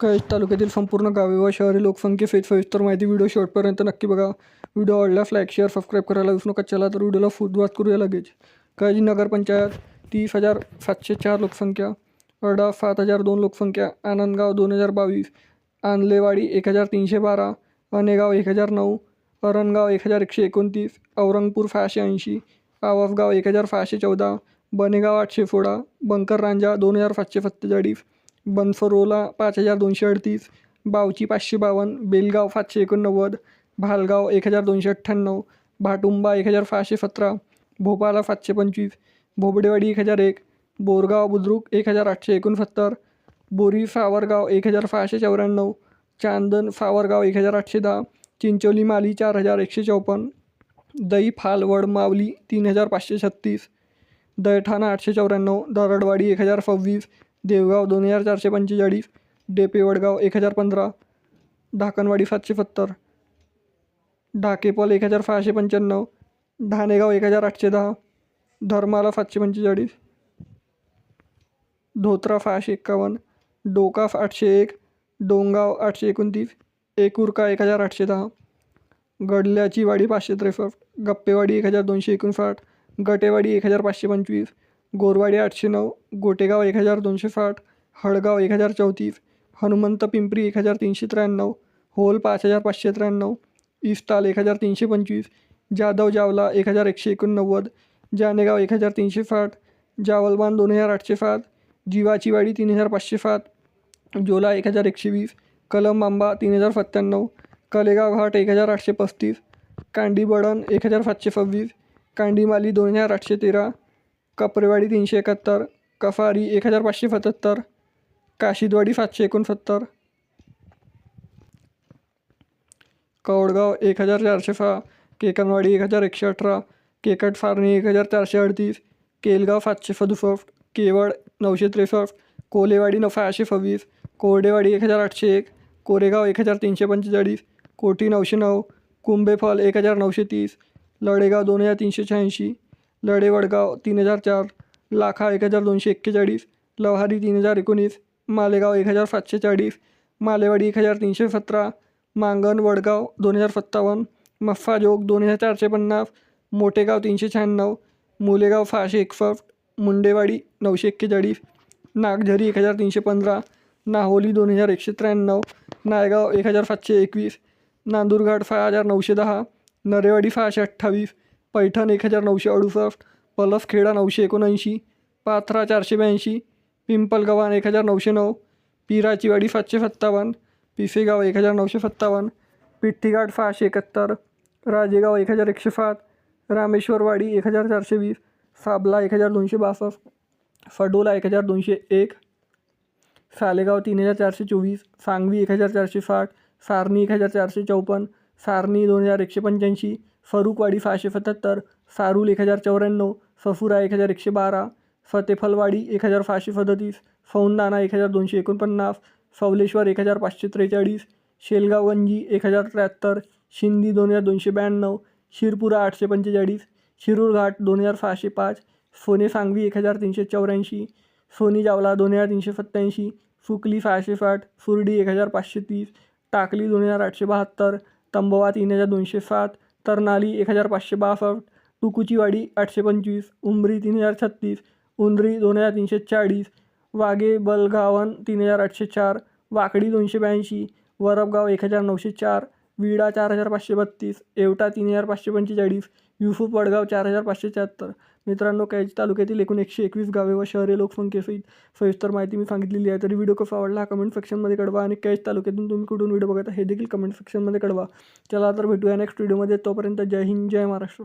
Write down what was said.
कैज तालुक्यातील संपूर्ण गावे व शहरी लोकसंख्येसहित सविस्तर माहिती व्हिडिओ शेवटपर्यंत नक्की बघा. व्हिडिओ आवडल्यास लाईक शेअर सबस्क्राईब करायला विसरू नका. चला तर व्हिडिओला सुरुवात करूया लगेच. कैज नगरपंचायत तीस हजार सातशे चार लोकसंख्या अडा सात हजार दोन लोकसंख्या आनंदगाव दोन हजार बावीस आंदलेवाडी एक हजार तीनशे बारा अनेगाव एक हजार नऊ अरणगाव एक हजार एकशे एकोणतीस औरंगपूर सहाशे ऐंशी आवासगाव एक हजार सहाशे चौदा बनेगाव आठशे सोळा बंकर रांजा दोन हजार सातशे सत्तेचाळीस बनसरोला पाच हजार दोनशे अडतीस बावची पाचशे बावन्न बेलगाव सातशे एकोणनव्वद भालगाव एक हजार दोनशे अठ्ठ्याण्णव भाटुंबा एक हजार सहाशे सतरा भोपाला सातशे पंचवीस भोबडेवाडी एक हजार एक बोरगाव बुद्रुक एक हजार आठशे एकोणसत्तर बोरी सावरगाव एक हजार सहाशे चौऱ्याण्णव चांदन सावरगाव एक हजार आठशे दहा चिंचोली माली चार हजार एकशे चौपन्न दही फालवड मावली तीन हजार पाचशे छत्तीस दैठाणा आठशे चौऱ्याण्णव दरडवाडी एक हजार सव्वीस देवगाव दोन हजार चारशे पंचेचाळीस डेपेवडगाव एक हजार पंधरा ढाकणवाडी सातशे सत्तर ढाकेपल एक हजार सहाशे पंच्याण्णव ढाणेगाव एक हजार आठशे दहा धर्माला सातशे पंचेचाळीस धोत्रा सहाशे एक्कावन्न डोकाफ आठशे एक डोंगाव आठशे एकोणतीस एकुरका एक हजार आठशे दहा गडल्याची वाडी पाचशे त्रेसष्ट गप्पेवाडी एक हजार दोनशे एकोणसाठ गटेवाडी एक हजार पाचशे पंचवीस गोरवाडी आठशे नऊ गोटेगाव एक हजार दोनशे साठ हळगाव एक हजार चौतीस हनुमंत पिंपरी एक हजार तीनशे त्र्याण्णव होल पाच हजार पाचशे त्र्याण्णव इस्ताल एक हजार तीनशे पंचवीस जाधव जावला एक हजार एकशे एकोणनव्वद जानेगाव एक हजार तीनशे साठ जावलबान दोन हजार आठशे सात जीवाचीवाडी तीन हजार पाचशे सात जोला एक हजार एकशे वीस कलम आंबा तीन हजार सत्त्याण्णव कलेगाव घाट एक हजार आठशे पस्तीस कांडीबडण एक हजार सातशे सव्वीस कांडीमाली दोन हजार आठशे तेरा कपरेवाडी तीनशे एकाहत्तर? कफारी एक हजार पाचशे सत्याहत्तर काशीदवाडी सातशे एकोणसत्तर? कवडगाव एक हजार चारशे सहा? केकनवाडी एक हजार एकशे अठरा? केकट फारणी एक हजार चारशे अडतीस? केलगाव सातशे सदुसष्ट? केवळ नऊशे त्रेसष्ट? कोलेवाडी न सहाशे सव्वीस? कोरडेवाडी एक हजार आठशे एक? कोरेगाव एक हजार तीनशे पंचेचाळीस? कोटी नऊशे नऊ? कुंभेफल एक हजार नऊशे तीस? लडेगाव दोन हजार तीनशे शहाऐंशी? लडेवडगाव तीन हजार चार लाखा एक हजार दोनशे एक्केचाळीस लव्हारी तीन हजार एकोणीस मालेगाव एक हजार सातशे चाळीस मालेवाडी एक हजार तीनशे सतरा मांगण वडगाव दोन हजार सत्तावन्न मफ्फाजोग दोन हजार चारशे पन्नास मोठेगाव तीनशे शहाण्णव मुलेगाव सहाशे एकसष्ट मुंडेवाडी नऊशे एक्केचाळीस नागझरी एक हजार तीनशे पंधरा नाहोली दोन हजार एकशे त्र्याण्णव नायगाव एक हजार सातशे एकवीस नांदूरघाट सहा हजार नऊशे दहा नरेवाडी सहाशे अठ्ठावीस पैठण एक हजार नऊशे अडुसष्ट पलसखेडा नऊशे एकोणऐंशी पाथरा चारशे ब्याऐंशी पिंपलगव्हाण एक हजार नऊशे नऊ पिराचीवाडी सातशे सत्तावन्न पिसेगाव एक हजार नऊशे सत्तावन्न पिठ्ठीघाट सहाशे एकाहत्तर राजेगाव एक हजार एकशे सात रामेश्वरवाडी एक हजार चारशे वीस साबला एक हजार दोनशे बासष्ट सडोला एक हजार दोनशे एक सालेगाव तीन हजार चारशे चोवीस सांगवी एक हजार चारशे साठ सारणी एक हजार चारशे चौपन्न सारणी दोन हजार एकशे पंच्याऐंशी फरुकवाडी सहाशे सत्याहत्तर सारूल एक हजार चौऱ्याण्णव सफुरा एक हजार एकशे बारा फतेफलवाडी एक हजार सहाशे सदतीस सौंदाना एक हजार दोनशे एकोणपन्नास सवलेश्वर एक हजार पाचशे त्रेचाळीस शेलगावगंजी एक हजार त्र्याहत्तर शिंदी दोन हजार दोनशे ब्याण्णव शिरपुरा आठशे पंचेचाळीस शिरूरघाट दोन हजार सहाशे पाच सोने सांगवी एक हजार तीनशे चौऱ्याऐंशी सोनी जावला दोन हजार तीनशे सत्त्याऐंशी फुकली सहाशे साठ सुर्डी एक हजार पाचशे तीस टाकली दोन हजार आठशे बहात्तर तंबवा तीन हजार दोनशे सात तरनाली एक हजार पाचशे बासष्ट टुकुचीवाडी आठशे पंचवीस उंबरी तीन हजार छत्तीस उंदरी दोन हजार तीनशे चाळीस वागे बलगावन तीन हजार आठशे चार वाकडी दोनशे ब्याऐंशी वरबगाव एक हजार नऊशे चार विडा चार हजार पाचशे बत्तीस एवटा तीन हजार पाचशे पंचेचाळीस युसुफ वडगाव चार हजार पाचशे शहात्तर. मित्रांनो कैज तालुक्यातील एकूण एकशे एकवीस गावे व शहरे लोकसंख्येसहित सविस्तर माहिती मी सांगितलेली आहे. तरी व्हिडिओ कसा आवडला हा कमेंट सेक्शनमध्ये कळवा आणि कैज तालुक्यातून तुम्ही कुठून व्हिडिओ बघता हे देखील कमेंट सेक्शनमध्ये कळवा. चला तर भेटूया नेक्स्ट व्हिडिओमध्ये तोपर्यंत जय हिंद जय महाराष्ट्र.